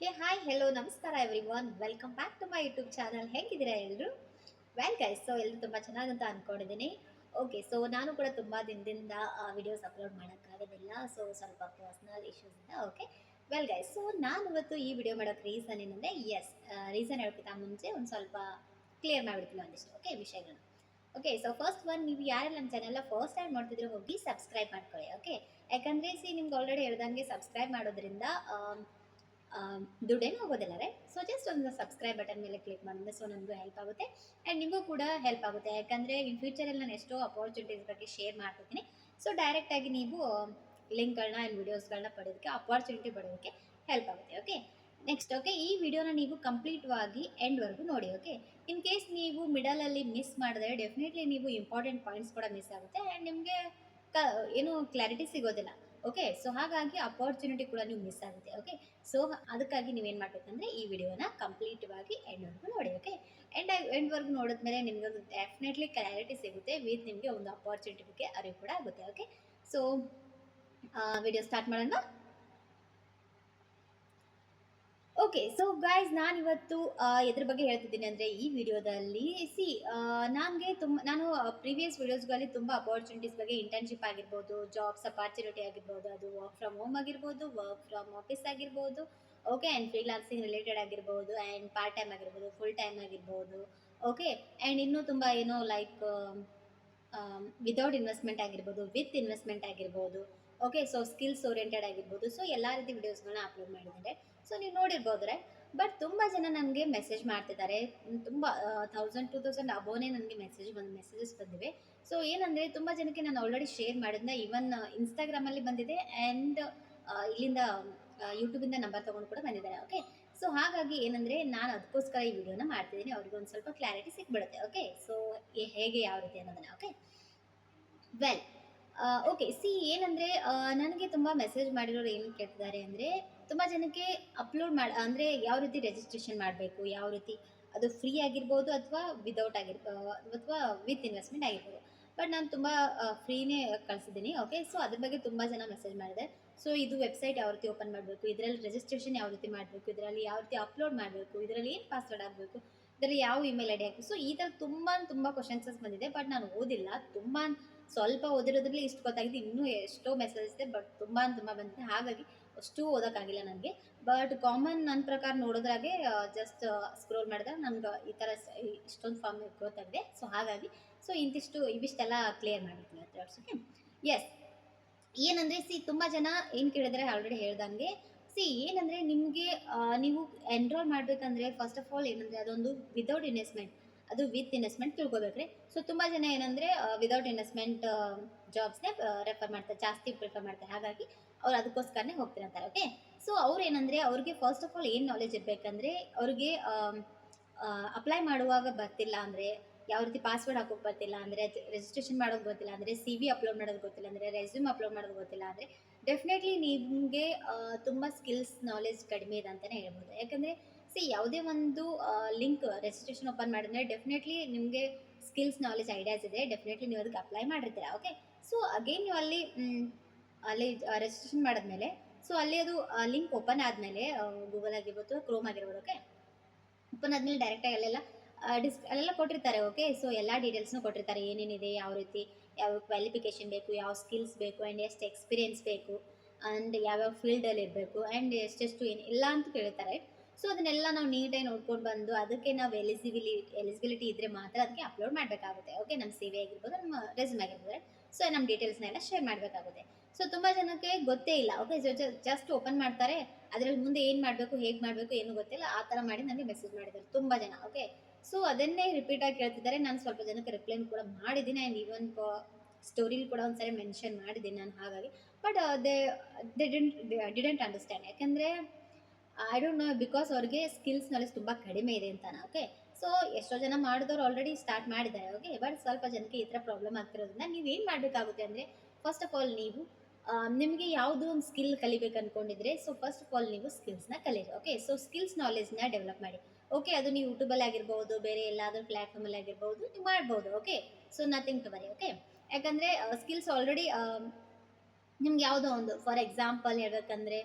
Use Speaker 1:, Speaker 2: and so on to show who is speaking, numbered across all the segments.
Speaker 1: ಹೇ, hi hello ನಮಸ್ಕಾರ everyone welcome back to my YouTube channel ಹೇಗಿದ್ದೀರಾ ಎಲ್ಲರೂ ವೆಲ್ ಗೈಸ್ ಸೊ ಎಲ್ಲರೂ ತುಂಬ ಚೆನ್ನಾಗಂತ ಅಂದ್ಕೊಂಡಿದ್ದೀನಿ ಓಕೆ ಸೊ ನಾನು ಕೂಡ ತುಂಬ ದಿನದಿಂದ ವಿಡಿಯೋಸ್ ಅಪ್ಲೋಡ್ ಮಾಡೋಕ್ಕಾಗೋದಿಲ್ಲ. ಸೊ ಸ್ವಲ್ಪ ಪರ್ಸ್ನಲ್ ಇಶ್ಯೂಸಿಂದ ಓಕೆ ವೆಲ್ ಗೈಸ್ ಸೊ ನಾನು ಇವತ್ತು ಈ ವಿಡಿಯೋ ಮಾಡೋಕ್ಕೆ ರೀಸನ್ ಏನಂದರೆ ಎಸ್ ರೀಸನ್ ಹೇಳ್ಕೊತಾ ಮುಂಚೆ ಒಂದು ಸ್ವಲ್ಪ ಕ್ಲಿಯರ್ ಮಾಡಿಬಿಡ್ತೀನಿ ಒಂದಿಷ್ಟು ಓಕೆ ವಿಷಯಗಳು ಓಕೆ ಸೊ ಫಸ್ಟ್ ಒನ್ ನೀವು ಯಾರೆಲ್ಲ ನಮ್ಮ ಚಾನೆಲ್ನ ಫಸ್ಟ್ ಟೈಮ್ ನೋಡ್ತಿದ್ರೆ ಹೋಗಿ ಸಬ್ಸ್ಕ್ರೈಬ್ ಮಾಡ್ಕೊಳ್ಳಿ ಓಕೆ ಯಾಕಂದರೆ ಸಿ ನಿಮ್ಗೆ ಆಲ್ರೆಡಿ ಹೇಳ್ದಂಗೆ ಸಬ್ಸ್ಕ್ರೈಬ್ ಮಾಡೋದ್ರಿಂದ ದುಡ್ಡೇನು ಹೋಗೋದಿಲ್ಲ ರೈಟ್ ಸೊ ಜಸ್ಟ್ ಒಂದು ಸಬ್ಸ್ಕ್ರೈಬ್ ಬಟನ್ ಮೇಲೆ ಕ್ಲಿಕ್ ಮಾಡಿದ್ರೆ ಸೊ ನನಗೂ ಹೆಲ್ಪ್ ಆಗುತ್ತೆ. ಆ್ಯಂಡ್ ನಿಮಗೂ ಕೂಡ ಹೆಲ್ಪ್ ಆಗುತ್ತೆ. ಯಾಕಂದರೆ ಇನ್ ಫ್ಯೂಚರಲ್ಲಿ ನಾನು ಎಷ್ಟೋ ಅಪಾರ್ಚುನಿಟೀಸ್ ಬಗ್ಗೆ ಶೇರ್ ಮಾಡ್ತಿದ್ದೀನಿ. ಸೊ ಡೈರೆಕ್ಟಾಗಿ ನೀವು ಲಿಂಕ್ಗಳನ್ನ ಆ್ಯಂಡ್ ವೀಡಿಯೋಸ್ಗಳನ್ನ ಪಡೆಯೋದಕ್ಕೆ ಅಪಾರ್ಚುನಿಟಿ ಪಡೆಯೋದಕ್ಕೆ ಹೆಲ್ಪ್ ಆಗುತ್ತೆ ಓಕೆ ನೆಕ್ಸ್ಟ್ ಓಕೆ ಈ ವಿಡಿಯೋನ ನೀವು ಕಂಪ್ಲೀಟ್ವಾಗಿ ಎಂಡ್ವರೆಗೂ ನೋಡಿ ಓಕೆ ಇನ್ ಕೇಸ್ ನೀವು ಮಿಡಲಲ್ಲಿ ಮಿಸ್ ಮಾಡಿದ್ರೆ ಡೆಫಿನೆಟ್ಲಿ ನೀವು ಇಂಪಾರ್ಟೆಂಟ್ ಪಾಯಿಂಟ್ಸ್ ಕೂಡ ಮಿಸ್ ಆಗುತ್ತೆ. ಆ್ಯಂಡ್ ನಿಮಗೆ ಕ, ಏನು ಕ್ಲಾರಿಟಿ ಸಿಗೋದಿಲ್ಲ. ಓಕೆ ಸೊ ಹಾಗಾಗಿ ಅಪಾರ್ಚುನಿಟಿ ಕೂಡ ನೀವು ಮಿಸ್ ಆಗುತ್ತೆ ಓಕೆ ಸೊ ಅದಕ್ಕಾಗಿ ನೀವೇನು ಮಾಡಬೇಕಂದ್ರೆ ಈ ವಿಡಿಯೋನ ಕಂಪ್ಲೀಟ್ವಾಗಿ ಎಂಡ್ವರೆಗೂ ನೋಡಿ ಓಕೆ ಎಂಡ್ ಎಂಡ್ವರೆಗೂ ನೋಡಿದ್ಮೇಲೆ ನಿಮಗೆ ಒಂದು ಡೆಫಿನೆಟ್ಲಿ ಕ್ಲಾರಿಟಿ ಸಿಗುತ್ತೆ ವಿತ್ ನಿಮಗೆ ಒಂದು ಅಪಾರ್ಚುನಿಟಿ ಬಗ್ಗೆ ಅರಿವು ಕೂಡ ಆಗುತ್ತೆ ಓಕೆ ಸೊ ವಿಡಿಯೋ ಸ್ಟಾರ್ಟ್ ಮಾಡೋಣ. ಓಕೆ ಸೊ ಗಾಯ್ಸ್ ನಾನಿವತ್ತು ಎದ್ರ ಬಗ್ಗೆ ಹೇಳ್ತಿದ್ದೀನಿ ಅಂದರೆ ಈ ವಿಡಿಯೋದಲ್ಲಿ ಸಿ ನನಗೆ ತುಂಬ ನಾನು ಪ್ರೀವಿಯಸ್ ವಿಡಿಯೋಸ್ಗಳಲ್ಲಿ ತುಂಬ ಅಪಾರ್ಚುನಿಟೀಸ್ ಬಗ್ಗೆ ಇಂಟರ್ನ್ಶಿಪ್ ಆಗಿರ್ಬೋದು ಜಾಬ್ಸ್ ಅಪಾರ್ಚುನಿಟಿ ಆಗಿರ್ಬೋದು, ಅದು ವರ್ಕ್ ಫ್ರಮ್ ಹೋಮ್ ಆಗಿರ್ಬೋದು ವರ್ಕ್ ಫ್ರಮ್ ಆಫೀಸ್ ಆಗಿರ್ಬೋದು ಓಕೆ ಆ್ಯಂಡ್ ಫ್ರೀಲಾನ್ಸಿಂಗ್ ರಿಲೇಟೆಡ್ ಆಗಿರ್ಬೋದು ಆ್ಯಂಡ್ ಪಾರ್ಟ್ ಟೈಮ್ ಆಗಿರ್ಬೋದು ಫುಲ್ ಟೈಮ್ ಆಗಿರ್ಬೋದು ಓಕೆ ಆ್ಯಂಡ್ ಇನ್ನೂ ತುಂಬ ಏನೋ ಲೈಕ್ ವಿತೌಟ್ ಇನ್ವೆಸ್ಟ್ಮೆಂಟ್ ಆಗಿರ್ಬೋದು ವಿತ್ ಇನ್ವೆಸ್ಟ್ಮೆಂಟ್ ಆಗಿರ್ಬೋದು ಓಕೆ ಸೊ ಸ್ಕಿಲ್ಸ್ ಓರಿಯೆಂಟೆಡ್ ಆಗಿರ್ಬೋದು ಸೊ ಎಲ್ಲ ರೀತಿ ವಿಡಿಯೋಸ್ಗಳನ್ನ ಅಪ್ಲೋಡ್ ಮಾಡಿದ್ದಾರೆ ಸೊ ನೀವು ನೋಡಿರ್ಬೋದ್ರೆ. ಬಟ್ ತುಂಬ ಜನ ನನಗೆ ಮೆಸೇಜ್ ಮಾಡ್ತಿದ್ದಾರೆ. ತುಂಬ ಥೌಸಂಡ್ ಟು ತೌಸಂಡ್ ಅಬೋನೇ ನನಗೆ ಮೆಸೇಜ್ ಬಂದು ಮೆಸೇಜಸ್ ಬಂದಿವೆ. ಸೊ ಏನಂದರೆ ತುಂಬ ಜನಕ್ಕೆ ನಾನು ಆಲ್ರೆಡಿ ಶೇರ್ ಮಾಡಿದ್ನ ಈವನ್ ಇನ್ಸ್ಟಾಗ್ರಾಮಲ್ಲಿ ಬಂದಿದೆ ಆ್ಯಂಡ್ ಇಲ್ಲಿಂದ ಯೂಟ್ಯೂಬಿಂದ ನಂಬರ್ ತೊಗೊಂಡು ಕೂಡ ಬಂದಿದ್ದಾರೆ ಓಕೆ ಸೊ ಹಾಗಾಗಿ ಏನಂದರೆ ನಾನು ಅದಕ್ಕೋಸ್ಕರ ಈ ವಿಡಿಯೋನ ಮಾಡ್ತಿದ್ದೀನಿ. ಅವ್ರಿಗೆ ಒಂದು ಸ್ವಲ್ಪ ಕ್ಲಾರಿಟಿ ಸಿಕ್ಬಿಡುತ್ತೆ ಓಕೆ ಸೊ ಹೇಗೆ ಯಾವ ರೀತಿ ಅನ್ನೋದನ್ನ ಓಕೆ ವೆಲ್ ಓಕೆ ಸಿ ಏನಂದರೆ ನನಗೆ ತುಂಬ ಮೆಸೇಜ್ ಮಾಡಿರೋರು ಏನು ಕೇಳ್ತಿದ್ದಾರೆ ಅಂದರೆ, ತುಂಬ ಜನಕ್ಕೆ ಅಪ್ಲೋಡ್ ಮಾಡಿ, ಅಂದರೆ ಯಾವ ರೀತಿ ರಿಜಿಸ್ಟ್ರೇಷನ್ ಮಾಡಬೇಕು, ಯಾವ ರೀತಿ ಅದು ಫ್ರೀ ಆಗಿರ್ಬೋದು ಅಥವಾ ವಿದೌಟ್ ಆಗಿರ್ಬೋದು ಅಥವಾ ವಿತ್ ಇನ್ವೆಸ್ಟ್ಮೆಂಟ್ ಆಗಿರ್ಬೋದು. ಬಟ್ ನಾನು ತುಂಬ ಫ್ರೀನೇ ಕಳಿಸಿದ್ದೀನಿ ಓಕೆ ಸೊ ಅದ್ರ ಬಗ್ಗೆ ತುಂಬ ಜನ ಮೆಸೇಜ್ ಮಾಡಿದೆ ಸೊ ಇದು ವೆಬ್ಸೈಟ್ ಯಾವ ರೀತಿ ಓಪನ್ ಮಾಡಬೇಕು, ಇದರಲ್ಲಿ ರಿಜಿಸ್ಟ್ರೇಷನ್ ಯಾವ ರೀತಿ ಮಾಡಬೇಕು, ಇದರಲ್ಲಿ ಯಾವ ರೀತಿ ಅಪ್ಲೋಡ್ ಮಾಡಬೇಕು, ಇದರಲ್ಲಿ ಏನು ಪಾಸ್ವರ್ಡ್ ಆಗಬೇಕು ಇದರಲ್ಲಿ ಯಾವ ಇಮೇಲ್ ಐಡಿ ಹಾಕಿ ಸೊ ಈ ಥರ ತುಂಬ ತುಂಬ ಕ್ವಶನ್ಸಸ್ ಬಂದಿದೆ ಬಟ್ ನಾನು ಓದಿಲ್ಲ. ತುಂಬ ಸ್ವಲ್ಪ ಓದಿರೋದ್ರಲ್ಲಿ ಇಷ್ಟು ಗೊತ್ತಾಗಿದೆ. ಇನ್ನೂ ಎಷ್ಟೋ ಮೆಸೇಜ್ ಇದೆ ಬಟ್ ತುಂಬ ತುಂಬ ಬಂದಿದೆ. ಹಾಗಾಗಿ ಅಷ್ಟು ಓದೋಕ್ಕಾಗಿಲ್ಲ ನನಗೆ. ಬಟ್ ಕಾಮನ್ ನನ್ನ ಪ್ರಕಾರ ನೋಡೋದ್ರಾಗೆ ಜಸ್ಟ್ ಸ್ಕ್ರೋಲ್ ಮಾಡಿದಾಗ ನಮ್ಗೆ ಈ ಥರ ಇಷ್ಟೊಂದು ಫಾರ್ಮ್ ಗೊತ್ತಾಗಿದೆ ಸೊ ಹಾಗಾಗಿ ಸೊ ಇಂತಿಷ್ಟು, ಇವಿಷ್ಟೆಲ್ಲ ಕ್ಲಿಯರ್ ಮಾಡಿರ್ತೀನಿ ಅಂತ ಓಕೆ ಎಸ್ ಏನಂದರೆ ಸಿ ತುಂಬ ಜನ ಏನು ಕೇಳಿದ್ರೆ ಆಲ್ರೆಡಿ ಹೇಳ್ದಂಗೆ ಸಿ ಏನಂದರೆ ನಿಮಗೆ ನೀವು ಎನ್ರೋಲ್ ಮಾಡಬೇಕಂದ್ರೆ ಫಸ್ಟ್ ಆಫ್ ಆಲ್ ಏನಂದರೆ ಅದೊಂದು ವಿತೌಟ್ ಇನ್ವೆಸ್ಟ್ಮೆಂಟ್ ಅದು ವಿತ್ ಇನ್ವೆಸ್ಟ್ಮೆಂಟ್ ತಿಳ್ಕೊಬೇಕ್ರಿ. ಸೊ ತುಂಬ ಜನ ಏನಂದರೆ ವಿತೌಟ್ ಇನ್ವೆಸ್ಟ್ಮೆಂಟ್ ಜಾಬ್ಸ್ನೇ ರೆಫರ್ ಮಾಡ್ತಾರೆ ಜಾಸ್ತಿ ಪ್ರಿಫರ್ ಮಾಡ್ತಾರೆ ಹಾಗಾಗಿ ಅವ್ರು ಅದಕ್ಕೋಸ್ಕರನೇ ಹೋಗ್ತಿರ್ತಾರೆ ಓಕೆ ಸೊ ಅವ್ರು ಏನಂದರೆ ಅವ್ರಿಗೆ ಫಸ್ಟ್ ಆಫ್ ಆಲ್ ಏನು ನಾಲೆಜ್ ಇರಬೇಕಂದ್ರೆ ಅವ್ರಿಗೆ ಅಪ್ಲೈ ಮಾಡುವಾಗ ಬರ್ತಿಲ್ಲ ಅಂದರೆ, ಯಾವ ರೀತಿ ಪಾಸ್ವರ್ಡ್ ಹಾಕೋಕೆ ಬರ್ತಿಲ್ಲ ಅಂದರೆ ರಿಜಿಸ್ಟ್ರೇಷನ್ ಮಾಡೋದು ಗೊತ್ತಿಲ್ಲ ಅಂದರೆ ಸಿ ವಿ ಅಪ್ಲೋಡ್ ಮಾಡೋದು ಗೊತ್ತಿಲ್ಲ ಅಂದರೆ ರೆಸ್ಯೂಮ್ ಅಪ್ಲೋಡ್ ಮಾಡೋದು ಗೊತ್ತಿಲ್ಲ ಅಂದರೆ ಡೆಫಿನೆಟ್ಲಿ ನಿಮಗೆ ತುಂಬ ಸ್ಕಿಲ್ಸ್ ನಾಲೆಜ್ ಕಡಿಮೆ ಇದೆ ಅಂತಲೇ ಹೇಳ್ಬೋದು. ಯಾಕಂದರೆ ಸಿ ಯಾವುದೇ ಒಂದು ಲಿಂಕ್ ರೆಜಿಸ್ಟ್ರೇಷನ್ ಓಪನ್ ಮಾಡಿದ್ರೆ ಡೆಫಿನೆಟ್ಲಿ ನಿಮಗೆ ಸ್ಕಿಲ್ಸ್ ನಾಲೆಜ್ ಐಡಿಯಾಸ್ ಇದೆ. ಡೆಫಿನೆಟ್ಲಿ ನೀವು ಅದಕ್ಕೆ ಅಪ್ಲೈ ಮಾಡಿರ್ತೀರಾ ಓಕೆ ಸೊ ಅಗೇನ್ ನೀವು ಅಲ್ಲಿ ಅಲ್ಲಿ ರೆಜಿಸ್ಟ್ರೇಷನ್ ಮಾಡಿದ್ಮೇಲೆ ಸೊ ಅಲ್ಲಿ ಅದು ಲಿಂಕ್ ಓಪನ್ ಆದಮೇಲೆ ಗೂಗಲ್ ಆಗಿರ್ಬೋದು ಕ್ರೋಮ್ ಆಗಿರ್ಬೋದು ಓಕೆ ಓಪನ್ ಆದಮೇಲೆ ಡೈರೆಕ್ಟಾಗಿ ಅಲ್ಲೆಲ್ಲ ಡಿಸ್ ಅಲ್ಲೆಲ್ಲ ಕೊಟ್ಟಿರ್ತಾರೆ ಓಕೆ ಸೊ ಎಲ್ಲ ಡೀಟೇಲ್ಸ್ನು ಕೊಟ್ಟಿರ್ತಾರೆ, ಏನೇನಿದೆ, ಯಾವ ರೀತಿ ಯಾವ ಕ್ವಾಲಿಫಿಕೇಷನ್ ಬೇಕು, ಯಾವ ಸ್ಕಿಲ್ಸ್ ಬೇಕು ಆ್ಯಂಡ್ ಎಷ್ಟು ಎಕ್ಸ್ಪೀರಿಯನ್ಸ್ ಬೇಕು ಆ್ಯಂಡ್ ಯಾವ್ಯಾವ ಫೀಲ್ಡಲ್ಲಿ ಇರಬೇಕು ಆ್ಯಂಡ್ ಎಷ್ಟೆಷ್ಟು ಏನು ಇಲ್ಲ ಅಂತ ಕೇಳ್ತಾರೆ. ಸೊ ಅದನ್ನೆಲ್ಲ ನಾವು ನೀಟಾಗಿ ನೋಡ್ಕೊಂಡು ಬಂದು ಅದಕ್ಕೆ ನಾವು ಎಲಿಜಿಬಿಲಿ ಎಲಿಜಿಬಿಲಿಟಿ ಇದ್ದರೆ ಮಾತ್ರ ಅದಕ್ಕೆ ಅಪ್ಲೋಡ್ ಮಾಡಬೇಕಾಗುತ್ತೆ. ಓಕೆ ನಮ್ಮ ಸಿ ವಿ ಆಗಿರ್ಬೋದು, ನಮ್ಮ ರೆಸ್ಯೂಮ್ ಆಗಿರ್ಬೋದು. ಸೊ ನಮ್ಮ ಡೀಟೇಲ್ಸ್ನೆಲ್ಲ ಶೇರ್ ಮಾಡಬೇಕಾಗುತ್ತೆ. ಸೊ ತುಂಬ ಜನಕ್ಕೆ ಗೊತ್ತೇ ಇಲ್ಲ. ಓಕೆ ಜಸ್ಟ್ ಓಪನ್ ಮಾಡ್ತಾರೆ. ಅದರಲ್ಲಿ ಮುಂದೆ ಏನು ಮಾಡಬೇಕು, ಹೇಗೆ ಮಾಡಬೇಕು, ಏನು ಗೊತ್ತಿಲ್ಲ. ಆ ಥರ ಮಾಡಿ ನನಗೆ ಮೆಸೇಜ್ ಮಾಡಿದ್ದಾರೆ ತುಂಬ ಜನ. ಓಕೆ ಸೊ ಅದನ್ನೇ ರಿಪೀಟಾಗಿ ಕೇಳ್ತಿದ್ದಾರೆ ನಾನು ಸ್ವಲ್ಪ ಜನಕ್ಕೆ ರಿಪ್ಲೈನ್ ಕೂಡ ಮಾಡಿದ್ದೀನಿ. ಆ್ಯಂಡ್ ಈವನ್ ಸ್ಟೋರಿಲಿ ಕೂಡ ಒಂದ್ಸರಿ ಮೆನ್ಷನ್ ಮಾಡಿದ್ದೀನಿ ನಾನು ಹಾಗಾಗಿ. But they they didn't didn't understand ಯಾಕಂದರೆ ಐ ಡೋಂಟ್ ನೋ ಬಿಕಾಸ್ ಅವ್ರಿಗೆ ಸ್ಕಿಲ್ಸ್ ನಾಲೆಜ್ ತುಂಬ ಕಡಿಮೆ ಇದೆ ಅಂತಾನೆ ಓಕೆ ಸೊ ಎಷ್ಟೋ ಜನ ಮಾಡಿದವ್ರು ಆಲ್ರೆಡಿ ಸ್ಟಾರ್ಟ್ ಮಾಡಿದ್ದಾರೆ ಓಕೆ ಬಟ್ ಸ್ವಲ್ಪ ಜನಕ್ಕೆ ಈ ಥರ ಪ್ರಾಬ್ಲಮ್ ಆಗ್ತಿರೋದ್ರಿಂದ ನೀವೇನು ಮಾಡಬೇಕಾಗುತ್ತೆ ಅಂದರೆ ಫಸ್ಟ್ ಆಫ್ ಆಲ್ ನೀವು ನಿಮಗೆ ಯಾವುದೋ ಒಂದು ಸ್ಕಿಲ್ ಕಲಿಬೇಕು ಅಂದ್ಕೊಂಡಿದ್ರೆ ಸೊ ಫಸ್ಟ್ ಆಫ್ ಆಲ್ ನೀವು ಸ್ಕಿಲ್ಸ್ನ ಕಲೀರಿ ಓಕೆ ಸೊ ಸ್ಕಿಲ್ಸ್ ನಾಲೆಜ್ನ ಡೆವಲಪ್ ಮಾಡಿ. ಓಕೆ ಅದು ನೀವು ಯೂಟ್ಯೂಬಲ್ಲಿ ಆಗಿರ್ಬೋದು, ಬೇರೆ ಎಲ್ಲಾದರೂ ಪ್ಲ್ಯಾಟ್ಫಾರ್ಮಲ್ಲಿ ಆಗಿರ್ಬೋದು, ನೀವು ಮಾಡ್ಬೋದು okay so nothing to worry okay ಯಾಕಂದರೆ ಸ್ಕಿಲ್ಸ್ ಆಲ್ರೆಡಿ ನಿಮ್ಗೆ ಯಾವುದೋ ಒಂದು ಫಾರ್ ಎಕ್ಸಾಂಪಲ್ ಹೇಳ್ಬೇಕಂದ್ರೆ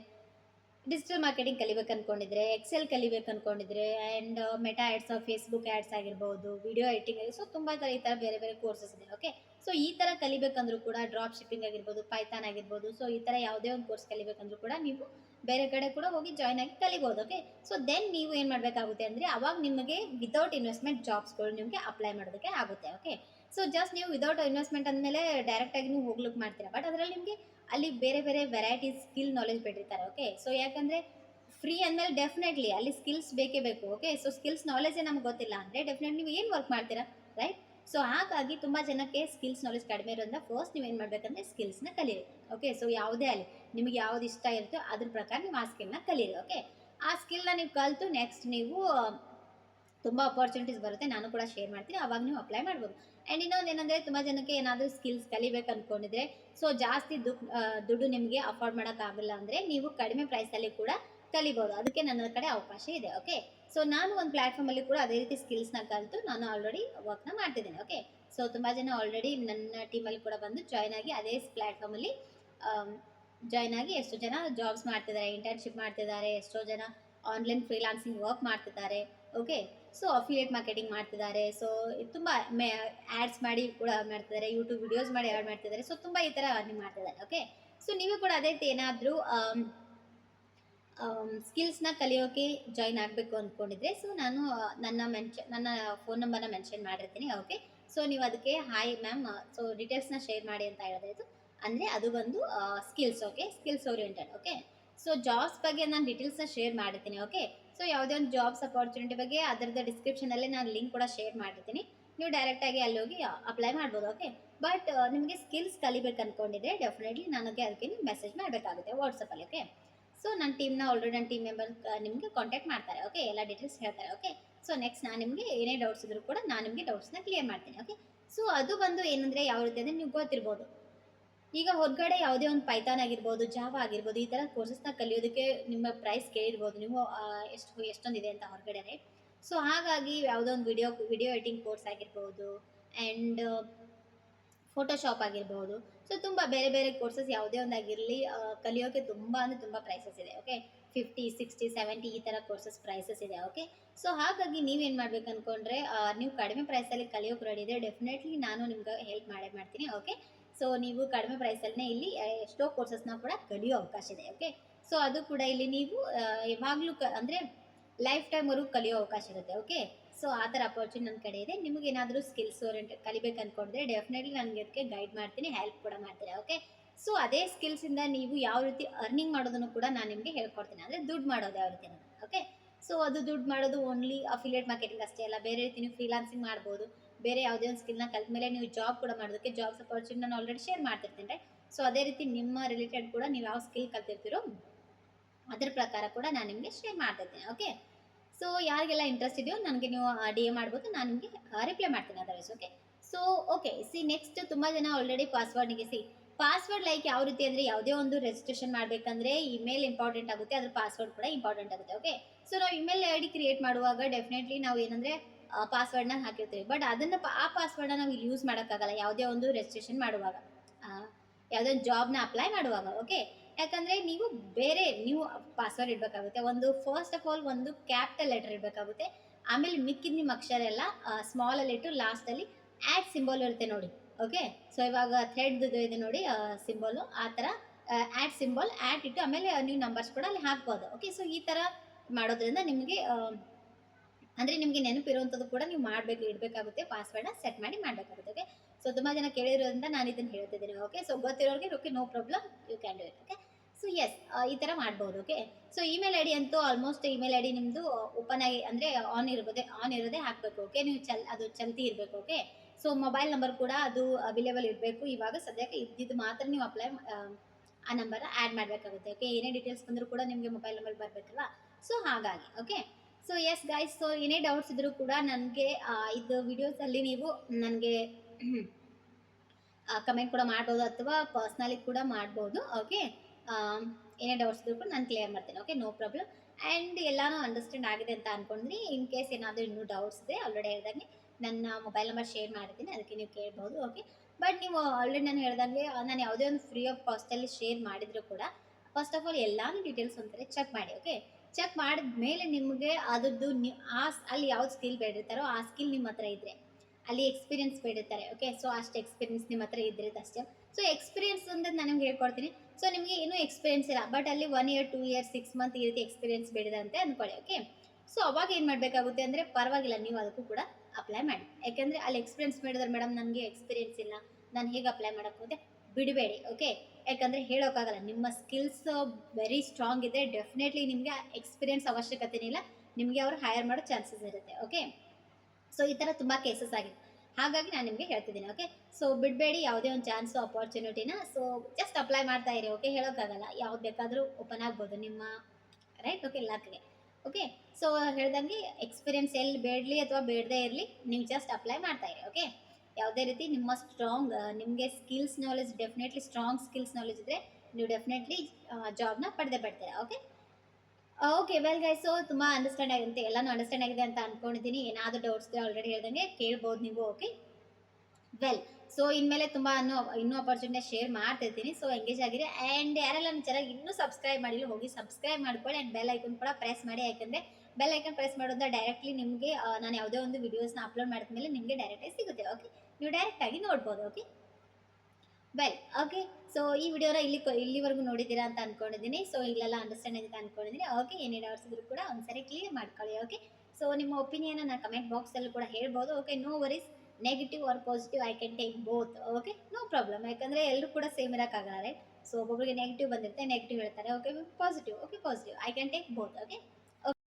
Speaker 1: ಡಿಜಿಟಲ್ ಮಾರ್ಕೆಟಿಂಗ್ ಕಲಿಬೇಕು ಅನ್ಕೊಂಡಿದ್ರೆ ಎಕ್ಸೆಲ್ ಕಲಿಬೇಕು ಅನ್ಕೊಂಡಿದ್ರೆ and Meta ads Facebook ads ಆಗಿರ್ಬೋದು ವಿಡಿಯೋ ಎಡಿಟಿಂಗ್ ಸೊ ತುಂಬ ಥರ ಈ ಥರ ಬೇರೆ ಬೇರೆ ಕೋರ್ಸಸ್ ಇದೆ ಓಕೆ ಸೊ ಈ ಥರ ಕಲಿಬೇಕಂದ್ರೂ ಕೂಡ ಡ್ರಾಪ್ ಶಿಪ್ಪಿಂಗ್ ಆಗಿರ್ಬೋದು ಪೈಥಾನ್ ಆಗಿರ್ಬೋದು ಸೊ ಈ ಥರ ಯಾವುದೇ ಒಂದು ಕೋರ್ಸ್ ಕಲಿಬೇಕಂದ್ರೂ ಕೂಡ ನೀವು ಬೇರೆ ಕಡೆ ಕೂಡ ಹೋಗಿ ಜಾಯ್ನ್ ಆಗಿ ಕಲಿಬೋದು ಓಕೆ ಸೊ ದೆನ್ ನೀವು ಏನು ಮಾಡಬೇಕಾಗುತ್ತೆ ಅಂದರೆ ಅವಾಗ ನಿಮಗೆ ವಿತೌಟ್ ಇನ್ವೆಸ್ಟ್ಮೆಂಟ್ ಜಾಬ್ಸ್ಗಳು ನಿಮಗೆ ಅಪ್ಲೈ ಮಾಡೋದಕ್ಕೆ ಆಗುತ್ತೆ ಓಕೆ ಸೊ ಜಸ್ಟ್ ನೀವು ವಿತೌಟ್ ಇನ್ವೆಸ್ಟ್ಮೆಂಟ್ ಅಂದಮೇಲೆ ಡೈರೆಕ್ಟಾಗಿ ನೀವು ಹೋಗ್ಲಿಕ್ಕೆ ಮಾಡ್ತೀರಾ ಬಟ್ ಅದರಲ್ಲಿ ನಿಮಗೆ ಅಲ್ಲಿ ಬೇರೆ ಬೇರೆ ವೆರೈಟಿ ಸ್ಕಿಲ್ ನಾಲೆಜ್ ಬಿಟ್ಟಿರ್ತಾರೆ ಓಕೆ ಸೊ ಯಾಕಂದರೆ ಫ್ರೀ ಅಂದಮೇಲೆ ಡೆಫಿನೆಟ್ಲಿ ಅಲ್ಲಿ ಸ್ಕಿಲ್ಸ್ ಬೇಕೇ ಬೇಕು ಓಕೆ ಸೊ ಸ್ಕಿಲ್ಸ್ ನಾಲೆಜೇ ನಮ್ಗೆ ಗೊತ್ತಿಲ್ಲ ಅಂದರೆ ಡೆಫಿನೆಟ್ ನೀವು ಏನು ವರ್ಕ್ ಮಾಡ್ತೀರಾ ರೈಟ್ ಸೊ ಹಾಗಾಗಿ ತುಂಬ ಜನಕ್ಕೆ ಸ್ಕಿಲ್ಸ್ ನಾಲೆಜ್ ಕಡಿಮೆ ಇರೋದ್ರಿಂದ ಫಸ್ಟ್ ನೀವು ಏನು ಮಾಡಬೇಕಂದ್ರೆ ಸ್ಕಿಲ್ಸ್ನ ಕಲಿಯಿರಿ. ಓಕೆ ಸೊ ಯಾವುದೇ ಅಲ್ಲಿ ನಿಮಗೆ ಯಾವ್ದು ಇಷ್ಟ ಇರುತ್ತೋ ಅದ್ರ ಪ್ರಕಾರ ನೀವು ಆ ಸ್ಕಿಲ್ನ ಕಲಿಯಿರಿ ಓಕೆ ಆ ಸ್ಕಿಲ್ನ ನೀವು ಕಲಿತು ನೆಕ್ಸ್ಟ್ ನೀವು ತುಂಬ ಅಪರ್ಚುನಿಟೀಸ್ ಬರುತ್ತೆ. ನಾನು ಕೂಡ ಶೇರ್ ಮಾಡ್ತೀನಿ. ಅವಾಗ ನೀವು ಅಪ್ಲೈ ಮಾಡ್ಬೋದು. ಆ್ಯಂಡ್ ಇನ್ನೊಂದು ಏನಂದರೆ ತುಂಬ ಜನಕ್ಕೆ ಏನಾದರೂ ಸ್ಕಿಲ್ಸ್ ಕಲಿಬೇಕು ಅಂದ್ಕೊಂಡಿದ್ರೆ ಸೊ ಜಾಸ್ತಿ ದುಡ್ಡು ದುಡ್ಡು ನಿಮಗೆ ಅಫೋರ್ಡ್ ಮಾಡೋಕ್ಕಾಗಲ್ಲ ಅಂದರೆ ನೀವು ಕಡಿಮೆ ಪ್ರೈಸಲ್ಲಿ ಕೂಡ ಕಲಿಬೋದು. ಅದಕ್ಕೆ ನನ್ನ ಕಡೆ ಅವಕಾಶ ಇದೆ ಓಕೆ ಸೊ ನಾನು ಒಂದು ಪ್ಲ್ಯಾಟ್ಫಾರ್ಮಲ್ಲಿ ಕೂಡ ಅದೇ ರೀತಿ ಸ್ಕಿಲ್ಸ್ನ ಕಲಿತು ನಾನು ಆಲ್ರೆಡಿ ವರ್ಕ್ನ ಮಾಡ್ತಿದ್ದೇನೆ ಓಕೆ ಸೊ ತುಂಬ ಜನ ಆಲ್ರೆಡಿ ನನ್ನ ಟೀಮಲ್ಲಿ ಕೂಡ ಬಂದು ಜಾಯ್ನ್ ಆಗಿ ಅದೇ ಪ್ಲ್ಯಾಟ್ಫಾರ್ಮಲ್ಲಿ ಜಾಯ್ನ್ ಆಗಿ ಎಷ್ಟೋ ಜನ ಜಾಬ್ಸ್ ಮಾಡ್ತಿದ್ದಾರೆ ಇಂಟರ್ನ್ಶಿಪ್ ಮಾಡ್ತಿದ್ದಾರೆ, ಎಷ್ಟೋ ಜನ ಆನ್ಲೈನ್ ಫ್ರೀಲಾನ್ಸಿಂಗ್ ವರ್ಕ್ ಮಾಡ್ತಿದ್ದಾರೆ ಓಕೆ ಸೊ ಅಫಿಲಿಯೇಟ್ ಮಾರ್ಕೆಟಿಂಗ್ ಮಾಡ್ತಿದ್ದಾರೆ ಸೊ ತುಂಬ ಮೇ ಆ್ಯಡ್ಸ್ ಮಾಡಿ ಕೂಡ ಮಾಡ್ತಿದ್ದಾರೆ ಯೂಟ್ಯೂಬ್ ವಿಡಿಯೋಸ್ ಮಾಡಿ ಆ್ಯಡ್ ಮಾಡ್ತಿದ್ದಾರೆ ಸೊ ತುಂಬ ಈ ಥರ ಅರ್ನಿಂಗ್ ಮಾಡ್ತಿದ್ದಾರೆ ಓಕೆ ಸೊ ನೀವು ಕೂಡ ಅದೇ ರೀತಿ ಏನಾದರೂ ಸ್ಕಿಲ್ಸ್ನ ಕಲಿಯೋಕೆ ಜಾಯ್ನ್ ಆಗಬೇಕು ಅಂದ್ಕೊಂಡಿದ್ರೆ ಸೊ ನಾನು ನನ್ನ ಮೆನ್ಷನ್ ನನ್ನ ಫೋನ್ ನಂಬರ್ನ ಮೆನ್ಷನ್ ಮಾಡಿರ್ತೀನಿ ಓಕೆ ಸೊ ನೀವು ಅದಕ್ಕೆ ಹಾಯ್ ಮ್ಯಾಮ್ ಸೊ ಡೀಟೇಲ್ಸ್ನ ಶೇರ್ ಮಾಡಿ ಅಂತ ಹೇಳಿದ್ರೆ ಅಂದರೆ ಅದು ಬಂದು skills okay skills oriented okay so jobs ಬಗ್ಗೆ ನಾನು ಡೀಟೇಲ್ಸ್ನ ಶೇರ್ ಮಾಡಿರ್ತೀನಿ ಓಕೆ ಸೊ ಯಾವುದೇ ಒಂದು ಜಾಬ್ಸ್ ಅಪಾರ್ಚುನಿಟಿ ಬಗ್ಗೆ ಅದರದ್ದು ಡಿಸ್ಕ್ರಿಪ್ಷನಲ್ಲಿ ನಾನು ಲಿಂಕ್ ಕೂಡ ಶೇರ್ ಮಾಡಿರ್ತೀನಿ. ನೀವು ಡೈರೆಕ್ಟಾಗಿ ಅಲ್ಲಿ ಹೋಗಿ ಅಪ್ಲೈ ಮಾಡ್ಬೋದು ಓಕೆ ಬಟ್ ನಿಮಗೆ ಸ್ಕಿಲ್ಸ್ ಕಲಿಬೇಕು ಅಂದ್ಕೊಂಡಿದ್ರೆ ಡೆಫಿನೆಟ್ಲಿ ನನಗೆ ಅದಕ್ಕೆ ಮೆಸೇಜ್ ಮಾಡಬೇಕಾಗುತ್ತೆ ವಾಟ್ಸಪ್ಪಲ್ಲಿ ಓಕೆ ಸೊ ನನ್ನ ಟೀಮ್ನ ಆಲ್ರೆಡಿ ನನ್ನ ಟೀಮ್ ಮೆಂಬರ್ ನಿಮಗೆ ಕಾಂಟ್ಯಾಕ್ಟ್ ಮಾಡ್ತಾರೆ ಓಕೆ ಎಲ್ಲ ಡೀಟೇಲ್ಸ್ ಹೇಳ್ತಾರೆ ಓಕೆ ಸೊ ನೆಕ್ಸ್ಟ್ ನಾನು ನಿಮಗೆ ಏನೇ ಡೌಟ್ಸ್ ಇದ್ರೂ ಕೂಡ ನಾನು ನಿಮಗೆ ಡೌಟ್ಸ್ನ ಕ್ಲಿಯರ್ ಮಾಡ್ತೀನಿ ಓಕೆ ಸೊ ಅದು ಬಂದು ಏನಂದರೆ ಯಾವ ರೀತಿ ಅಂದರೆ ನೀವು ಗೊತ್ತಿರ್ಬೋದು. ಈಗ ಹೊರಗಡೆ ಯಾವುದೇ ಒಂದು ಪೈಥಾನ್ ಆಗಿರ್ಬೋದು ಜಾವ ಆಗಿರ್ಬೋದು, ಈ ಥರ ಕೋರ್ಸಸ್ನ ಕಲಿಯೋದಕ್ಕೆ ನಿಮ್ಮ ಪ್ರೈಸ್ ಕೇಳಿರ್ಬೋದು, ನೀವು ಎಷ್ಟು ಎಷ್ಟು, ಎಷ್ಟೊಂದಿದೆ ಅಂತ ಹೊರಗಡೆ ರೇಟ್ ಸೊ ಹಾಗಾಗಿ ಯಾವುದೋ ಒಂದು ವಿಡಿಯೋ ವಿಡಿಯೋ ಎಡಿಟಿಂಗ್ ಕೋರ್ಸ್ ಆಗಿರ್ಬೋದು ಆ್ಯಂಡ್ ಫೋಟೋಶಾಪ್ ಆಗಿರ್ಬೋದು ಸೊ ತುಂಬ ಬೇರೆ ಬೇರೆ ಕೋರ್ಸಸ್ ಯಾವುದೇ ಒಂದಾಗಿರಲಿ ಕಲಿಯೋಕ್ಕೆ ತುಂಬ ಅಂದರೆ ತುಂಬ ಪ್ರೈಸಸ್ ಇದೆ ಓಕೆ ಫಿಫ್ಟಿ ಸಿಕ್ಸ್ಟಿ ಸೆವೆಂಟಿ ಈ ಥರ ಕೋರ್ಸಸ್ ಪ್ರೈಸಸ್ ಇದೆ ಓಕೆ ಸೊ ಹಾಗಾಗಿ ನೀವೇನು ಮಾಡ್ಬೇಕು ಅಂದ್ಕೊಂಡ್ರೆ ನೀವು ಕಡಿಮೆ ಪ್ರೈಸಲ್ಲಿ ಕಲಿಯೋಕೆ ರೆಡಿ ಇದೆ ಡೆಫಿನೆಟ್ಲಿ ನಾನು ನಿಮ್ಗೆ ಹೆಲ್ಪ್ ಮಾಡೇ, ಮಾಡ್ತೀನಿ ಓಕೆ ಸೊ ನೀವು ಕಡಿಮೆ ಪ್ರೈಸಲ್ಲೇ ಇಲ್ಲಿ ಎಷ್ಟೋ ಕೋರ್ಸಸ್ನ ಕೂಡ ಕಲಿಯೋ ಅವಕಾಶ ಇದೆ ಓಕೆ ಸೊ ಅದು ಕೂಡ ಇಲ್ಲಿ ನೀವು ಯಾವಾಗಲೂ ಕ, ಅಂದರೆ ಲೈಫ್ ಟೈಮ್ವರೆಗೂ ಕಲಿಯೋ ಅವಕಾಶ ಇರುತ್ತೆ ಓಕೆ ಸೊ ಆ ಥರ ಅಪರ್ಚುನಿಟಿ ನನ್ನ ಕಡೆ ಇದೆ. ನಿಮಗೆ ಏನಾದರೂ ಸ್ಕಿಲ್ಸ್ ಓರಿಯೆಂಟೆಡ್ ಕಲಿಬೇಕು ಅಂದ್ಕೊಂಡ್ರೆ ಡೆಫಿನೆಟ್ಲಿ ನನಗೆ ಅದಕ್ಕೆ ಗೈಡ್ ಮಾಡ್ತೀನಿ ಹೆಲ್ಪ್ ಕೂಡ ಮಾಡ್ತೀನಿ ಓಕೆ ಸೊ ಅದೇ ಸ್ಕಿಲ್ಸಿಂದ ನೀವು ಯಾವ ರೀತಿ ಅರ್ನಿಂಗ್ ಮಾಡೋದನ್ನು ಕೂಡ ನಾನು ನಿಮಗೆ ಹೇಳ್ಕೊಡ್ತೀನಿ. ಅಂದರೆ ದುಡ್ಡು ಮಾಡೋದು ಯಾವ ರೀತಿ ಓಕೆ ಸೊ ಅದು ದುಡ್ಡು ಮಾಡೋದು ಓನ್ಲಿ ಅಫಿಲಿಯೇಟ್ ಮಾರ್ಕೆಟಿಂಗ್ ಅಷ್ಟೇ ಅಲ್ಲ, ಬೇರೆ ರೀತಿ ನೀವು ಫ್ರೀಲಾನ್ಸಿಂಗ್ ಮಾಡ್ಬೋದು. ಬೇರೆ ಯಾವುದೇ ಒಂದು ಸ್ಕಿಲ್ನ ಕಲಿತ ಮೇಲೆ ನೀವು ಜಾಬ್ ಕೂಡ ಮಾಡೋದಕ್ಕೆ ಜಾಬ್ಸ್ ಅಪಾರ್ಚುನಿಟಿ ನಾನು ಆಲ್ರೆಡಿ ಶೇರ್ ಮಾಡ್ತಿರ್ತೀನಿ? ಸೊ ಅದೇ ರೀತಿ ನಿಮ್ಮ ರಿಲೇಟೆಡ್ ಕೂಡ ನೀವು ಯಾವ ಸ್ಕಿಲ್ ಕಲ್ತಿರ್ತೀರೋ, ಅದರ ಪ್ರಕಾರ ಕೂಡ ನಾನು ನಿಮಗೆ ಶೇರ್ ಮಾಡ್ತಿರ್ತೀನಿ ಓಕೆ ಸೊ ಯಾರಿಗೆಲ್ಲ ಇಂಟ್ರೆಸ್ಟ್ ಇದೆಯೋ ನನಗೆ ನೀವು ಡಿ ಎ ಮಾಡ್ಬೋದು ನಾನು ನಿಮಗೆ ರಿಪ್ಲೈ ಮಾಡ್ತೀನಿ otherwise okay so okay see next ತುಂಬ ಜನ ಆಲ್ರೆಡಿ ಪಾಸ್ವರ್ಡ್ನಿಗೆ ಸಿ ಪಾಸ್ವರ್ಡ್ ಲೈಕ್ ಯಾವ ರೀತಿ ಅಂದರೆ ಯಾವುದೇ ಒಂದು ರಿಜಿಸ್ಟ್ರೇಷನ್ ಮಾಡಬೇಕಂದ್ರೆ ಇಮೇಲ್ ಇಂಪಾರ್ಟೆಂಟ್ ಆಗುತ್ತೆ, ಅದ್ರ ಪಾಸ್ವರ್ಡ್ ಕೂಡ ಇಂಪಾರ್ಟೆಂಟ್ ಆಗುತ್ತೆ ಓಕೆ ಸೊ ನಾವು ಇಮೇಲ್ ಐ ಡಿ ಕ್ರಿಯೇಟ್ ಮಾಡುವಾಗ ಡೆಫಿನೆಟ್ಲಿ ನಾವು ಏನಂದರೆ ಪಾಸ್ವರ್ಡ್ನ ಹಾಕಿರ್ತೀವಿ. ಬಟ್ ಅದನ್ನು ಆ ಪಾಸ್ವರ್ಡ್ನ ನಾವು ಇಲ್ಲಿ ಯೂಸ್ ಮಾಡೋಕ್ಕಾಗಲ್ಲ, ಯಾವುದೇ ಒಂದು ರಿಜಿಸ್ಟ್ರೇಷನ್ ಮಾಡುವಾಗ ಯಾವುದೇ ಒಂದು ಜಾಬ್ನ ಅಪ್ಲೈ ಮಾಡುವಾಗ ಓಕೆ ಯಾಕಂದರೆ ನೀವು ಬೇರೆ, ನೀವು ಪಾಸ್ವರ್ಡ್ ಇಡಬೇಕಾಗುತ್ತೆ. ಒಂದು ಫಸ್ಟ್ ಆಫ್ ಆಲ್ ಒಂದು ಕ್ಯಾಪಿಟಲ್ ಲೆಟರ್ ಇಡಬೇಕಾಗುತ್ತೆ. ಆಮೇಲೆ ಮಿಕ್ಕಿದ ನಿಮ್ಮ ಅಕ್ಷರ ಎಲ್ಲ ಸ್ಮಾಲಲ್ಲಿ ಇಟ್ಟು ಲಾಸ್ಟಲ್ಲಿ ಆ್ಯಡ್ ಸಿಂಬಲ್ ಇರುತ್ತೆ ನೋಡಿ. ಓಕೆ ಸೊ ಇವಾಗ ಥ್ರೆಡ್ದು ಇದೆ ನೋಡಿ ಸಿಂಬಲು ಆ ಥರ ಆ್ಯಡ್ ಸಿಂಬಲ್ ಆ್ಯಡ್ ಇಟ್ಟು ಆಮೇಲೆ ನೀವು ನಂಬರ್ಸ್ ಕೂಡ ಅಲ್ಲಿ ಹಾಕ್ಬೋದು. ಓಕೆ ಸೊ ಈ ಥರ ಮಾಡೋದ್ರಿಂದ ನಿಮಗೆ ಅಂದರೆ ನಿಮಗೆ ನೆನಪಿರುವಂಥದ್ದು ಕೂಡ ನೀವು ಮಾಡಬೇಕು, ಇಡಬೇಕಾಗುತ್ತೆ ಪಾಸ್ವರ್ಡ್ನ ಸೆಟ್ ಮಾಡಿ ಮಾಡಬೇಕಾಗುತ್ತೆ ಓಕೆ ಸೊ ತುಂಬ ಜನ ಕೇಳಿರೋದ್ರಿಂದ ನಾನು ಇದನ್ನು ಹೇಳ್ತಿದ್ದೀನಿ okay so ಗೊತ್ತಿರೋರಿಗೆ okay no problem you can do it okay so yes ಈ ಥರ ಮಾಡ್ಬೋದು okay so email I D ಅಂತೂ ಆಲ್ಮೋಸ್ಟ್ ಇಮೇಲ್ ಐ ಡಿ ನಿಮ್ಮದು ಓಪನ್ ಆಗಿ, ಅಂದರೆ ಆನ್ ಇರ್ಬೋದೇ ಆನ್ ಇರೋದೇ ಹಾಕಬೇಕು ಓಕೆ ನೀವು ಚಲ್, ಅದು ಚಲ್ತಿ ಇರಬೇಕು ಓಕೆ ಸೊ ಮೊಬೈಲ್ ನಂಬರ್ ಕೂಡ ಅದು ಅವೈಲೇಬಲ್ ಇರಬೇಕು, ಇವಾಗ ಸದ್ಯಕ್ಕೆ ಇದ್ದಿದ್ದು ಮಾತ್ರ ನೀವು ಅಪ್ಲೈ ಆ ನಂಬರ್ ಆ್ಯಡ್ ಮಾಡಬೇಕಾಗುತ್ತೆ ಓಕೆ ಏನೇ ಡೀಟೇಲ್ಸ್ ಬಂದರೂ ಕೂಡ ನಿಮಗೆ ಮೊಬೈಲ್ ನಂಬರ್ ಬರಬೇಕಲ್ವಾ? ಸೊ ಹಾಗಾಗಿ okay so yes guys so ಏನೇ ಡೌಟ್ಸ್ ಇದ್ದರೂ ಕೂಡ ನನಗೆ ಇದು ವಿಡಿಯೋಸಲ್ಲಿ ನೀವು ನನಗೆ ಕಮೆಂಟ್ ಕೂಡ ಮಾಡ್ಬೋದು ಅಥವಾ ಪರ್ಸ್ನಲಿ ಕೂಡ ಮಾಡ್ಬೋದು ಓಕೆ ಏನೇ ಡೌಟ್ಸ್ ಇದ್ರೂ ಕೂಡ ನಾನು ಕ್ಲಿಯರ್ ಮಾಡ್ತೇನೆ ಓಕೆ ನೋ ಪ್ರಾಬ್ಲಮ್ ಆ್ಯಂಡ್ ಎಲ್ಲನೂ ಅಂಡರ್ಸ್ಟ್ಯಾಂಡ್ ಆಗಿದೆ ಅಂತ ಅಂದ್ಕೊಂಡ್ರಿ ಇನ್ ಕೇಸ್ ಏನಾದರೂ ಇನ್ನೂ ಡೌಟ್ಸ್ ಇದೆ ಆಲ್ರೆಡಿ ಹೇಳ್ದಂಗೆ ನನ್ನ ಮೊಬೈಲ್ ನಂಬರ್ ಶೇರ್ ಮಾಡಿದ್ದೀನಿ, ಅದಕ್ಕೆ ನೀವು ಕೇಳ್ಬೋದು ಓಕೆ ಬಟ್ ನೀವು ಆಲ್ರೆಡಿ ನಾನು ಹೇಳ್ದಂಗೆ ನಾನು ಯಾವುದೇ ಒಂದು ಫ್ರೀ ಆಫ್ ಕಾಸ್ಟಲ್ಲಿ ಶೇರ್ ಮಾಡಿದರೂ ಕೂಡ ಫಸ್ಟ್ ಆಫ್ ಆಲ್ ಎಲ್ಲಾನು ಡೀಟೇಲ್ಸ್ ಒಂದ್ಸರಿ ಚೆಕ್ ಮಾಡಿ ಓಕೆ ಚೆಕ್ ಮಾಡಿದ ಮೇಲೆ ನಿಮಗೆ ಅದರದ್ದು ಆ ಅಲ್ಲಿ ಯಾವ್ದು ಸ್ಕಿಲ್ ಬೇಡಿರ್ತಾರೋ ಆ ಸ್ಕಿಲ್ ನಿಮ್ಮ ಹತ್ರ ಇದ್ದರೆ ಅಲ್ಲಿ ಎಕ್ಸ್ಪೀರಿಯನ್ಸ್ ಬೇಡಿರ್ತಾರೆ ಓಕೆ ಸೊ ಅಷ್ಟು ಎಕ್ಸ್ಪೀರಿಯನ್ಸ್ ನಿಮ್ಮ ಹತ್ರ ಇದ್ದರೆ ಅಷ್ಟೇ. ಸೊ ಎಕ್ಸ್ಪೀರಿಯನ್ಸ್ ಅಂತ ನಾನು ನಿಮ್ಗೆ ಹೇಳ್ಕೊಡ್ತೀನಿ. ಸೊ ನಿಮಗೆ ಏನೂ ಎಕ್ಸ್ಪೀರಿಯನ್ಸ್ ಇಲ್ಲ. ಬಟ್ ಅಲ್ಲಿ one year two year six month ಈ ರೀತಿ ಎಕ್ಸ್ಪೀರಿಯನ್ಸ್ ಅಂತ ಅಂದ್ಕೊಳ್ಳಿ ಓಕೆ ಸೊ ಅವಾಗ ಏನು ಮಾಡಬೇಕಾಗುತ್ತೆ ಅಂದರೆ ಪರವಾಗಿಲ್ಲ, ನೀವು ಅದಕ್ಕೂ ಕೂಡ ಅಪ್ಲೈ ಮಾಡಿ. ಯಾಕೆಂದರೆ ಅಲ್ಲಿ ಎಕ್ಸ್ಪೀರಿಯನ್ಸ್ ಮಾಡಿದ್ರೆ ಮೇಡಮ್ ನನಗೆ ಎಕ್ಸ್ಪೀರಿಯನ್ಸ್ ಇಲ್ಲ. ನಾನು ಹೇಗೆ ಅಪ್ಲೈ ಮಾಡೋಕ್ಕೆ ಹೋದೆ? ಬಿಡಬೇಡಿ ಓಕೆ ಯಾಕಂದರೆ ಹೇಳೋಕ್ಕಾಗಲ್ಲ, ನಿಮ್ಮ ಸ್ಕಿಲ್ಸ್ ವೆರಿ ಸ್ಟ್ರಾಂಗ್ ಇದೆ ಡೆಫಿನೆಟ್ಲಿ ನಿಮಗೆ ಎಕ್ಸ್ಪೀರಿಯನ್ಸ್ ಅವಶ್ಯಕತೆನೇ ಇಲ್ಲ, ನಿಮಗೆ ಅವರು ಹೈಯರ್ ಮಾಡೋ ಚಾನ್ಸಸ್ ಇರುತ್ತೆ ಓಕೆ ಸೊ ಈ ಥರ ತುಂಬ ಕೇಸಸ್ ಆಗಿದೆ. ಹಾಗಾಗಿ ನಾನು ನಿಮಗೆ ಹೇಳ್ತಿದ್ದೀನಿ ಓಕೆ ಸೊ ಬಿಡಬೇಡಿ, ಯಾವುದೇ ಒಂದು ಚಾನ್ಸು ಅಪಾರ್ಚುನಿಟಿನ ಸೊ ಜಸ್ಟ್ ಅಪ್ಲೈ ಮಾಡ್ತಾ ಇರಿ ಓಕೆ ಹೇಳೋಕ್ಕಾಗಲ್ಲ, ಯಾವ್ದು ಬೇಕಾದರೂ ಓಪನ್ ಆಗ್ಬೋದು ನಿಮ್ಮ ರೈಟ್ ಓಕೆ ಲಾಕ್ಗೆ ಓಕೆ ಸೊ ಹೇಳ್ದಂಗೆ ಎಕ್ಸ್ಪೀರಿಯನ್ಸ್ ಎಲ್ಲಿ ಬೇಡಲಿ ಅಥವಾ ಬೇಡದೇ ಇರಲಿ, ನೀವು ಜಸ್ಟ್ ಅಪ್ಲೈ ಮಾಡ್ತಾ ಇರಿ ಓಕೆ ಯಾವುದೇ ರೀತಿ ನಿಮ್ಮ ಸ್ಟ್ರಾಂಗ್ ನಿಮಗೆ skills knowledge definitely strong skills knowledge ಇದ್ದರೆ ನೀವು ಡೆಫಿನೆಟ್ಲಿ ಜಾಬ್ನ ಪಡೆದೇ ಪಡ್ತೀರಾ ಓಕೆ ಓಕೆ ವೆಲ್ ಗೈಸ್ ತುಂಬ ಅಂಡರ್ಸ್ಟ್ಯಾಂಡ್ ಆಗಿದೆ ಎಲ್ಲನೂ ಅಂಡರ್ಸ್ಟ್ಯಾಂಡ್ ಆಗಿದೆ ಅಂತ ಅನ್ಕೊಂಡಿದ್ದೀನಿ ಏನಾದರೂ ಡೌಟ್ಸ್ ಆಲ್ರೆಡಿ ಹೇಳ್ದಂಗೆ ಕೇಳ್ಬೋದು ನೀವು ಓಕೆ ವೆಲ್ ಸೊ ಇನ್ಮೇಲೆ ತುಂಬ ಅನ್ನೋ ಇನ್ನೂ ಅಪರ್ಚುನಿಟಿ ಶೇರ್ ಮಾಡ್ತಿರ್ತೀನಿ ಸೊ ಎಂಗೇಜ್ ಆಗಿದೆ ಆ್ಯಂಡ್ ಯಾರೆಲ್ಲ ನನ್ನ ಚೆನ್ನಾಗಿ ಇನ್ನೂ ಸಬ್ಸ್ಕ್ರೈಬ್ ಮಾಡಿಲ್ಲ, ಹೋಗಿ ಸಬ್ಸ್ಕ್ರೈಬ್ ಮಾಡ್ಕೊಳ್ಳಿ ಆ್ಯಂಡ್ ಬೆಲ್ ಐಕನ್ ಕೂಡ ಪ್ರೆಸ್ ಮಾಡಿ, ಯಾಕಂದರೆ ಬೆಲ್ ಐಕನ್ ಪ್ರೆಸ್ ಮಾಡೋದ್ರ ಡೈರೆಕ್ಟ್ಲಿ ನಿಮಗೆ ನಾನು ಯಾವುದೇ ಒಂದು ವೀಡಿಯೋಸ್ನ ಅಪ್ಲೋಡ್ ಮಾಡಿದ್ಮೇಲೆ ನಿಮಗೆ ಡೈರೆಕ್ಟಾಗಿ ಸಿಗುತ್ತೆ ಓಕೆ ನೀವು ಡೈರೆಕ್ಟಾಗಿ ನೋಡ್ಬೋದು ಓಕೆ ವೆಲ್ ಓಕೆ ಸೊ ಈ ವಿಡಿಯೋನ ಇಲ್ಲಿ ಇಲ್ಲಿವರೆಗೂ ನೋಡಿದ್ದೀರಾ ಅಂತ ಅನ್ಕೊಂಡಿದ್ದೀನಿ. ಸೊ ಇಲ್ಲೆಲ್ಲ ಅಂಡರ್ಸ್ಟ್ಯಾಂಡ್ ಅಂತ ಅನ್ಕೊಂಡಿದ್ದೀನಿ. ಓಕೆ ಏನೇ ಡೌಟ್ಸ್ ಇದ್ರು ಕೂಡ ಒಂದ್ಸರಿ ಕ್ಲಿಯರ್ ಮಾಡ್ಕೊಳ್ಳಿ ಓಕೆ ಸೊ ನಿಮ್ಮ ಒಪಿನಿಯನ್ ನಾನು ಕಮೆಂಟ್ ಬಾಕ್ಸಲ್ಲಿ ಕೂಡ ಹೇಳ್ಬೋದು okay no worries negative or positive I can take both okay no problem ಯಾಕಂದರೆ ಎಲ್ಲರೂ ಕೂಡ ಸೇಮ್ ಇರೋಕ್ಕಾಗಲ್ಲ ರೈಟ್ ಸೊ ಒಬ್ಬೊಬ್ಬರಿಗೆ ನೆಗೆಟಿವ್ ಬಂದಿರುತ್ತೆ ನೆಗೆಟಿವ್ ಹೇಳ್ತಾರೆ okay positive okay positive I can take both okay